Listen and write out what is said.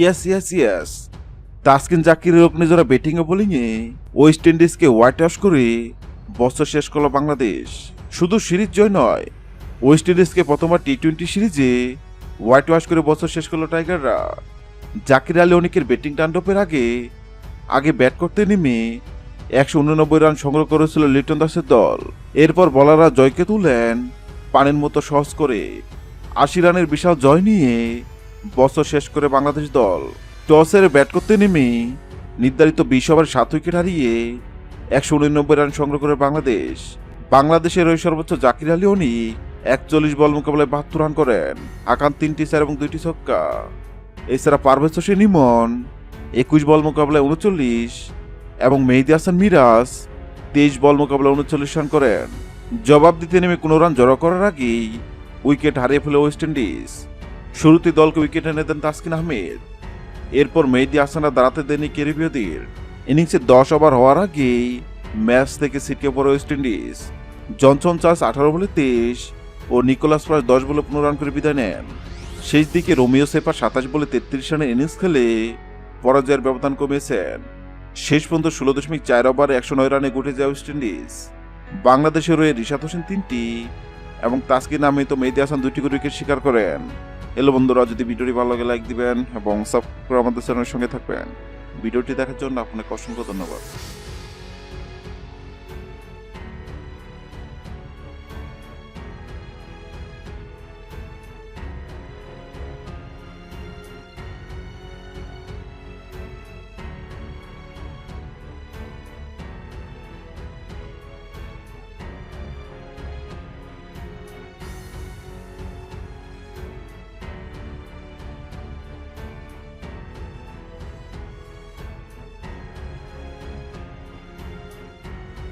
Yes yes yes Taskin জাকিরের অগ্নিজোড়া batting ও বোলিংয়ে West ইন্ডিজকে white wash করে বছর শেষ করল বাংলাদেশ। শুধু সিরিজ জয় নয় ওয়েস্ট ইন্ডিজকে প্রথমবার টি টোয়েন্টি সিরিজে হোয়াইট ওয়াশ করে বছর শেষ করল টাইগাররা জাকির আলী অনেকের ব্যাটিং টান্ডপের আগে আগে ব্যাট করতে নেমে একশো উননব্বই রান সংগ্রহ করেছিল লিটন দাসের দল। এরপর বলাররা জয়কে তুলেন পানির মতো সহজ করে। আশি রানের বিশাল জয় নিয়ে বছর শেষ করে বাংলাদেশ দল। টসের ব্যাট করতে নেমে নির্ধারিত বিশ ওভার সাত উইকেট হারিয়ে একশো উননব্বই রান সংগ্রহ করে বাংলাদেশ। বাংলাদেশের ওই সর্বোচ্চ জাকির আলী অনিক একচল্লিশ বল মোকাবেলায় বাহাত্তর রান করেন। আকান তিনটি চার এবং দুইটি ছক্কা। এছাড়া পারভেজ হোসেন ইমন একুশ বল মোকাবেলায় উনচল্লিশ এবং মেহেদি হাসান মিরাজ তেইশ বল মোকাবেলায় উনচল্লিশ রান করেন। জবাব দিতে নেমে কোনো রান জড়ো করার আগেই উইকেট হারিয়ে ফেলে ওয়েস্ট ইন্ডিজ। শুরুতে দলকে উইকেট এনে দেন তাসকিন আহমেদ। এরপর মেহেদি হাসানরা দাঁড়াতে দেননি ক্যারিবীয়দের ইনিংসে দশ ওভার হওয়ার আগেই ম্যাচ থেকে ছিটকে পড়ে ওয়েস্ট ইন্ডিজ। জনসন চার্লস আঠারো বলে তেইশ ও নিকোলাস প্রাস দশ বলে পনেরো রান করে বিদায় নেন। শেষ দিকে রোমিও সেপা সাতাশ বলে তেত্রিশ রানের ইনিংস খেলে পরাজয়ের ব্যবধান কমিয়েছেন। শেষ পর্যন্ত ষোলো দশমিক চার ওভারে একশো নয় রানে গুটে যায় ওয়েস্ট ইন্ডিজ। বাংলাদেশের হয়ে রিশাদ হোসেন তিনটি এবং তাসকিন আহমেদ ও মেহেদি হাসান দুটি করে উইকেট শিকার করেন। এলো বন্ধুরা, যদি ভিডিওটি ভালো লাগে লাইক দিবেন এবং সাবস্ক্রাইব আমাদের চ্যানেলের সঙ্গে থাকবেন। ভিডিওটি দেখার জন্য আপনাকে অসংখ্য ধন্যবাদ।